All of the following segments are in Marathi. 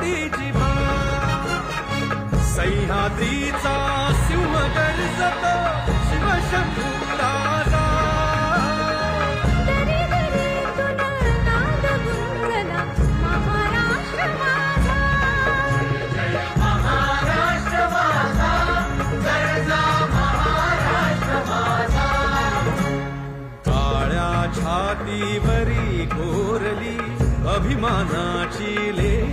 ती जिभा सह्याद्रीचा सिंह गर्जतो शिवशंभू काळ्या छातीवरी कोरली अभिमानाची लेणी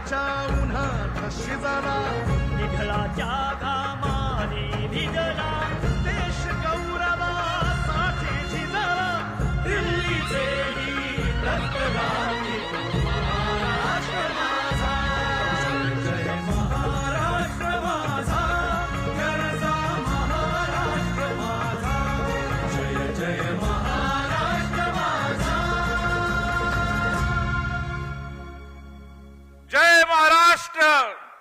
उन्हात शिजाला निधळाच्या